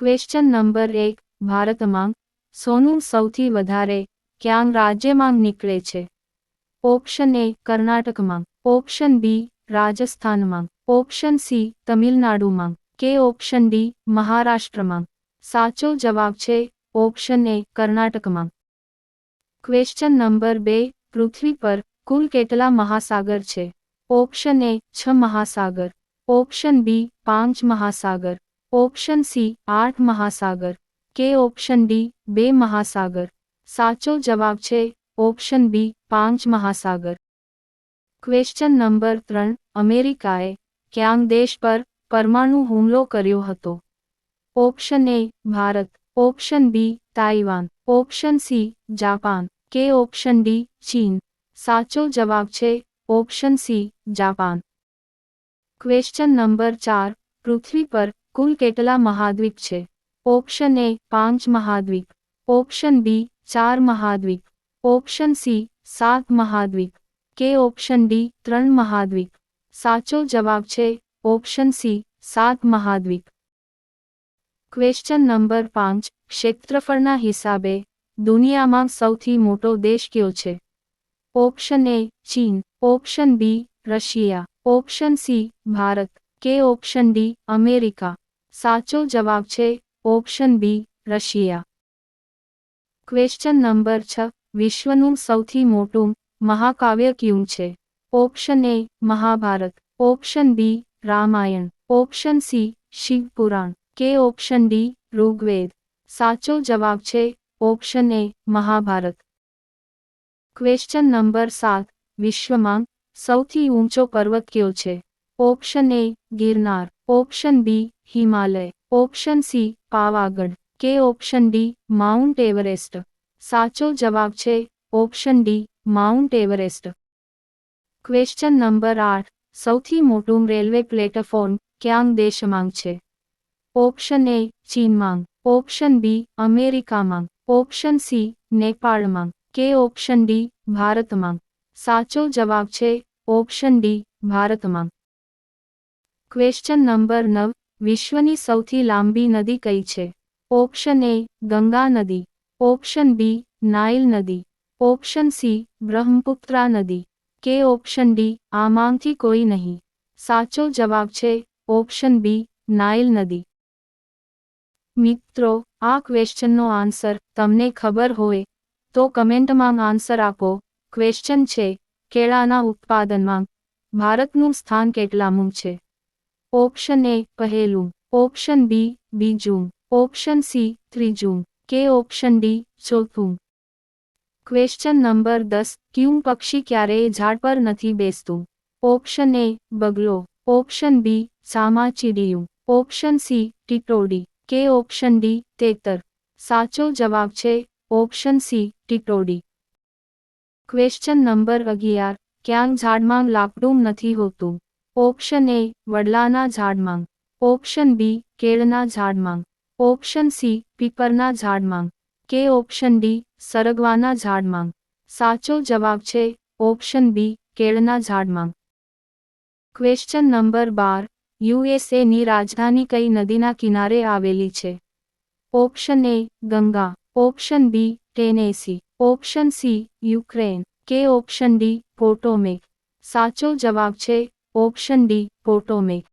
Question number એક ભારતમાં સોનું સૌથી વધારે ક્યાં રાજ્યમાં નીકળે છે? ઓપ્શન એ કર્ણાટકમાં ઓપ્શન બી રાજસ્થાનમાં ઓપ્શન સી તમિલનાડુમાં કે ઓપ્શન ડી મહારાષ્ટ્રમાં સાચો જવાબ છે ઓપ્શન એ કર્ણાટકમાં ક્વેશ્ચન નંબર બે, પૃથ્વી પર કુલ કેટલા મહાસાગર છે? ઓપ્શન એ છ મહાસાગર. ઓપ્શન બી પાંચ મહાસાગર. ઓપ્શન સી, આઠ મહાસાગર. કે ઓપ્શન ડી, બે મહાસાગર. સાચો જવાબ છે, ઓપ્શન બી, પાંચ મહાસાગર. ક્વેશ્ચન નંબર ત્રણ, અમેરિકાએ ક્યાંગ દેશ પર પરમાણુ હુમલો કર્યો હતો? Option A, Bharat. Option B, Taiwan. Option C, Japan. કે ઓપ્શન ડી, ચીન. સાચો જવાબ છે, option C, Japan. Question number ચાર, પૃથ્વી પર કુલ કેટલા મહાદ્વીપ છે? ઓપ્શન એ પાંચ મહાદ્વીપ. ઓપ્શન બી ચાર મહાદ્વીપ. ઓપ્શન સી સાત મહાદ્વીપ. કે ઓપ્શન ડી ત્રણ મહાદ્વીપ. સાચો જવાબ છે ઓપ્શન સી સાત મહાદ્વીપ. ક્વેશ્ચન નંબર પાંચ. ક્ષેત્રફળના હિસાબે દુનિયામાં સૌથી મોટો દેશ કયો છે? ઓપ્શન એ ચીન. Option B Russia. Option C Bharat. કે ઓપ્શન ડી અમેરિકા. સાચો જવાબ છે option B, Russia. Question number છ, વિશ્વનું સૌથી મોટું મહાકાવ્ય કયું છે? Option A, Mahabharat. Option B, Ramayan. Option C Shivpuran કે ઓપ્શન ડી, ઋગ્વેદ. સાચો જવાબ છે option A, Mahabharat. Question number સાત, વિશ્વમાં સૌથી ઊંચો પર્વત કયો છે? Option A Girnar option B Himalaya option C Pavagadh કે ઓપ્શન ડી માઉન્ટ એવરેસ્ટ સાચો જવાબ છે option D Mount Everest question number આઠ. સૌથી મોટું રેલવે પ્લેટફોર્મ ક્યાં દેશમાં છે? ઓપ્શન એ ચીનમાં ઓપ્શન બી અમેરિકામાં ઓપ્શન સી નેપાળમાં કે ઓપ્શન ડી ભારતમાં સાચો જવાબ છે ઓપ્શન ડી ભારતમાં ક્વેશ્ચન નંબર નવ. વિશ્વની સૌથી લાંબી નદી કઈ છે? ઓપ્શન એ ગંગા નદી. ઓપ્શન બી નાઇલ નદી. ઓપ્શન સી બ્રહ્મપુત્રા નદી. કે ઓપ્શન ડી આમાંથી કોઈ નહીં. સાચો જવાબ છે ઓપ્શન બી નાઇલ નદી. મિત્રો, આ ક્વેશ્ચનનો આન્સર તમને ખબર હોય, તો કમેન્ટમાં આન્સર આપો. ક્વેશ્ચન છે, કેળાના ઉત્પાદનમાં. ભારતનું સ્થાન કેટલામું છે? ઓપ્શન એ પહેલું, ઓપ્શન બી બીજું, ઓપ્શન સી ત્રીજું, કે ઓપ્શન ડી ચોથું. ક્વેશ્ચન નંબર દસ, ક્યું પક્ષી ક્યારેય ઝાડ પર નથી બેસતું? ઓપ્શન એ બગલો, ઓપ્શન બી ચામાચીડિયું ઓપ્શન સી ટીટોડી, કે ઓપ્શન ડી તેતર. સાચો જવાબ છે ઓપ્શન સી ટીટોડી. ક્વેશ્ચન નંબર અગિયાર ક્યાંક ઝાડમાં લાકડું નથી હોતું? ઓપ્શન એ, વડલાના ઝાડમાં. ઓપ્શન બી, કેળના ઝાડમાં. ઓપ્શન સી, પીપરના ઝાડમાં. કે ઓપ્શન ડી, સરગવાના ઝાડમાં. સાચો જવાબ છે, ઓપ્શન બી, કેળના ઝાડમાં. ક્વેશ્ચન નંબર બાર યુએસએની રાજધાની કઈ નદીના કિનારે આવેલી છે? Option A, Ganga. Option B, Tennessee. Option C, Ukraine. કે ઓપ્શન ડી, પોટોમેક. સાચો જવાબ છે option D Potomac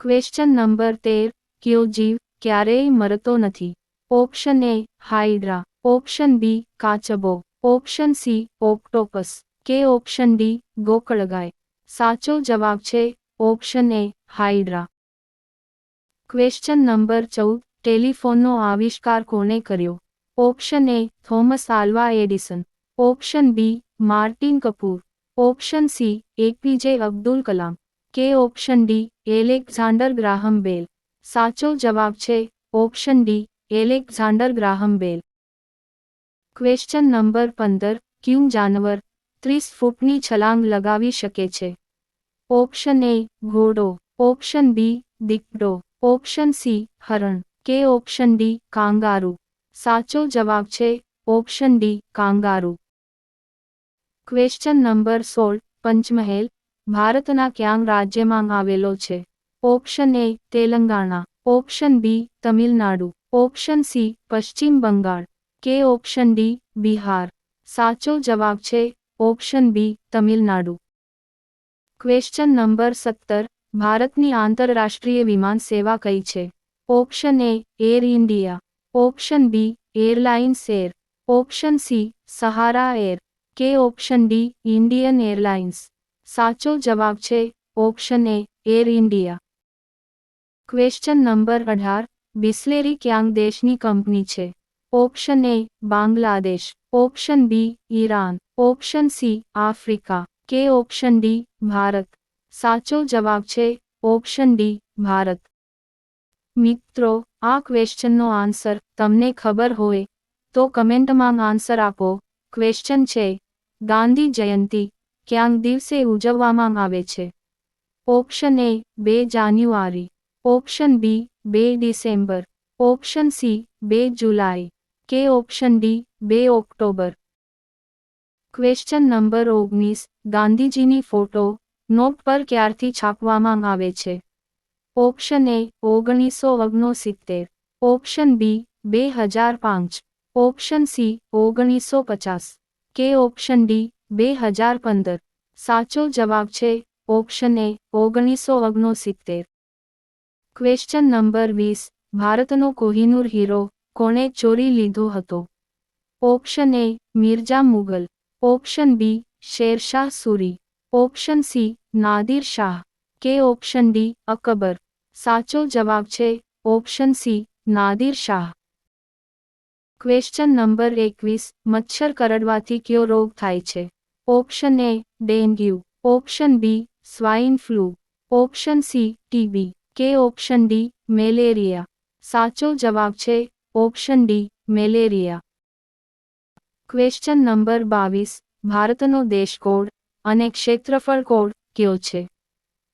question number તેર, કયો જીવ ક્યારેય મરતો નથી? Option A hydra option B કાચબો ઓપ્શન સી ઓક્ટોપસ કે ઓપ્શન ડી ગોકળગાય સાચો જવાબ છે option A hydra question number ચૌદ, ટેલિફોનનો આવિષ્કાર કોણે કર્યો? Option A Thomas Alva Edison option B Martin Kapoor option C APJ Abdul Kalam. કે option D Alexander Graham Bell. સાચો જવાબ છે, option D Alexander Graham Bell. Question number પંદર, ક્યું જાનવર, ત્રીસ ફૂટની છલાંગ લગાવી શકે છે? ઓપ્શન એ, ઘોડો. ઓપ્શન બી, દીપડો. ઓપ્શન સી, હરણ. કે ઓપ્શન ડી, કાંગારુ. સાચો જવાબ છે, option D, kangaroo. Question number સોળ, પંચમહેલ, ભારતના ક્યાં રાજ્યમાં આવેલો છે? Option A Telangana. Option B Tamil Nadu. Option C Paschim Bangal. કે ઓપ્શન ડી બિહાર. સાચો જવાબ છે option B Tamil Nadu. Question number સત્તર, ભારતની આંતરરાષ્ટ્રીય વિમાન સેવા કઈ છે? Option A Air India option B Airlines Air option C Sahara Air કે ઓપ્શન ડી, ઇન્ડિયન એરલાઇન્સ? સાચો જવાબ છે, option A, Air India. Question number અઢાર, બિસ્લેરી ક્યાંગ દેશની કંપની છે? Option A, Bangladesh. Option B, Iran. Option C, Africa. કે option D, Bharat. સાચો જવાબ છે, ઓપ્શન ડી, ભારત. મિત્રો, આ ક્વેશ્ચનનો આન્સર તમને ખબર હોય તો કમેન્ટમાં આન્સર આપો. ક્વેશ્ચન છે. ગાંધી જયંતી ક્યાંક દિવસે ઉજવવામાં આવે છે? ઓપ્શન એ બે જાન્યુઆરી. ઓપ્શન બી બે ડિસેમ્બર. ઓપ્શન સી બે જુલાઈ. કે ઓપ્શન ડી બે ઓક્ટોબર. ક્વેશ્ચન નંબર ઓગણીસ. ગાંધીજીની ફોટો નોટ પર ક્યારથી છાપવામાં આવે છે? ઓપ્શન એ ઓગણીસો ઓગણસિત્તેર. ઓપ્શન બી બે હજાર પાંચ. ઓપ્શન સી, ઓગણીસો પચાસ. કે ઓપ્શન ડી, બે હજાર પંદર. સાચો જવાબ છે, ઓપ્શન એ, ઓગણીસો ઓગણસિત્તેર. ક્વેશ્ચન નંબર વીસ, ભારતનો કોહિનૂર હીરો, કોણે ચોરી લીધો હતો? Option A, Mirza Mughal. Option B, Sher Shah Suri. Option C, Nadir Shah. કે ઓપ્શન ડી, અકબર. સાચો જવાબ છે, option C, Nadir Shah. Question number એકવીસ, મચ્છર કરડવાથી કયો રોગ થાય છે? Option A dengue option B swine flu option C TB કે ઓપ્શન ડી મેલેરિયા સાચો જવાબ છે option D malaria question number બાવીસ, ભારતનો દેશ કોડ અને ક્ષેત્રફળ કોડ કયો છે?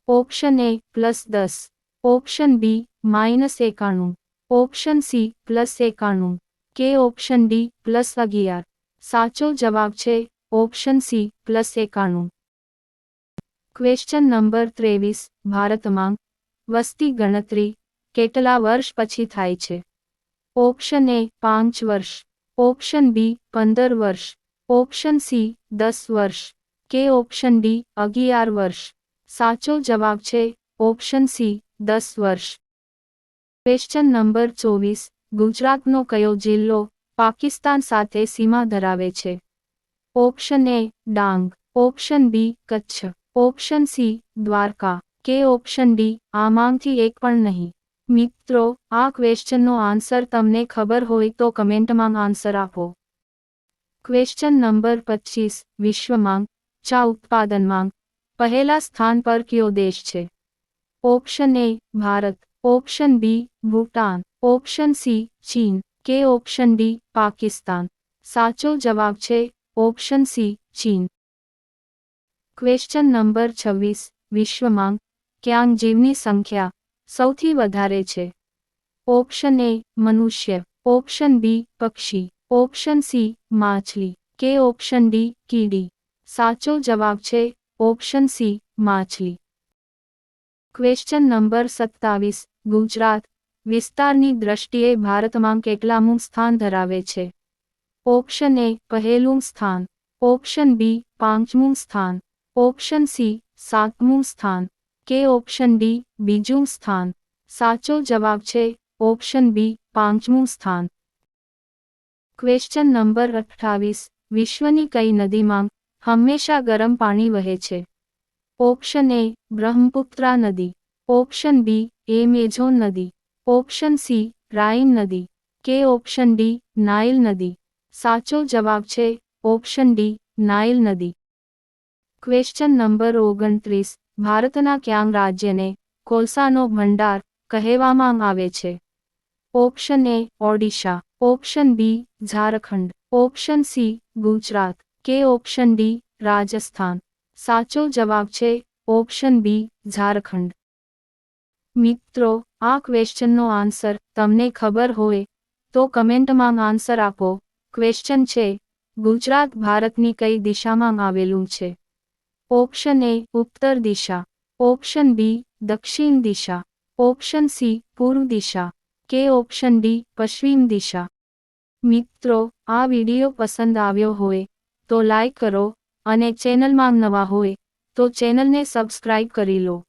ઓપ્શન એ પ્લસ દસ. ઓપ્શન બી માઇનસ એકાણું. ઓપ્શન સી પ્લસ એકાણું. કે ઓપ્શન ડી પ્લસ અગિયાર? સાચો જવાબ છે ઓપ્શન સી પ્લસ એકાણું. ક્વેશ્ચન નંબર ત્રેવીસ ભારતમાં વસ્તી ગણતરી કેટલા વર્ષ પછી થાય છે? ઓપ્શન એ પાંચ વર્ષ, ઓપ્શન બી પંદર વર્ષ, ઓપ્શન સી દસ વર્ષ કે ઓપ્શન ડી અગિયાર વર્ષ. સાચો જવાબ છે ઓપ્શન સી દસ વર્ષ. ક્વેશ્ચન નંબર ચોવીસ ગુજરાતનો કયો જિલ્લો પાકિસ્તાન સાથે સીમા ધરાવે છે? Option A Dang, option B Kutch, option C Dwarka, કે ઓપ્શન ડી આમાંથી એક પણ નહીં. મિત્રો, આ ક્વેશ્ચનનો આન્સર તમને ખબર હોય તો કમેન્ટમાં આન્સર આપો. ક્વેશ્ચન નંબર પચીસ વિશ્વમાં ચા ઉત્પાદનમાં પહેલા સ્થાન પર કયો દેશ છે? Option A Bharat, option B Bhutan. Option C, Chin, કે ઓપ્શન ડી, પાકિસ્તાન? સાચો જવાબ છે option C, Chin. Question number છવ્વીસ, વિશ્વમાં ક્યાંક જીવની સંખ્યા સૌથી વધારે છે? ઓપ્શન એ, મનુષ્ય. ઓપ્શન બી, પક્ષી. ઓપ્શન સી, માછલી. કે ઓપ્શન ડી, કીડી. સાચો જવાબ છે ઓપ્શન સી, માછલી. ક્વેશ્ચન નંબર સત્તાવીસ, ગુજરાત વિસ્તારની દ્રષ્ટિએ ભારતમાં કેટલામું સ્થાન ધરાવે છે. ઓપ્શન એ પહેલું સ્થાન, ઓપ્શન બી પાંચમું સ્થાન, ઓપ્શન સી સાતમું સ્થાન, કે ઓપ્શન ડી બીજું સ્થાન. સાચો જવાબ છે ઓપ્શન બી પાંચમું સ્થાન. ક્વેશ્ચન નંબર અઠ્ઠાવીસ, વિશ્વની કઈ નદીમાં હંમેશા ગરમ પાણી વહે છે? ઓપ્શન એ બ્રહ્મપુત્રા નદી, ઓપ્શન બી એ મેઝોન નદી ઓપ્શન સી રાઇન નદી. કે ઓપ્શન ડી, નાઇલ નદી. સાચો જવાબ છે, ઓપ્શન ડી, નાઇલ નદી. ક્વેશ્ચન નંબર ઓગણત્રીસ, ભારતના ક્યાંગ રાજ્યને કોલસાનો ભંડાર કહેવામાં આવે છે? Option A, Odisha. Option B, Jharkhand. Option C, Gujarat. કે ઓપ્શન ડી, રાજસ્થાન. સાચો જવાબ છે, ઓપ્શન બી, ઝારખંડ. મિત્રો આ ક્વેશ્ચનનો આન્સર તમને ખબર હોય તો કમેન્ટમાં આન્સર આપો. ક્વેશ્ચન છે, ગુજરાત ભારતની કઈ દિશામાં આવેલું છે? ઓપ્શન એ ઉત્તર દિશા. ઓપ્શન બી દક્ષિણ દિશા. ઓપ્શન સી પૂર્વ દિશા. કે ઓપ્શન ડી પશ્ચિમ દિશા. મિત્રો, આ વિડિયો પસંદ આવ્યો હોય તો લાઈક કરો અને ચેનલમાં નવા હોય તો ચેનલને સબસ્ક્રાઇબ કરી લો.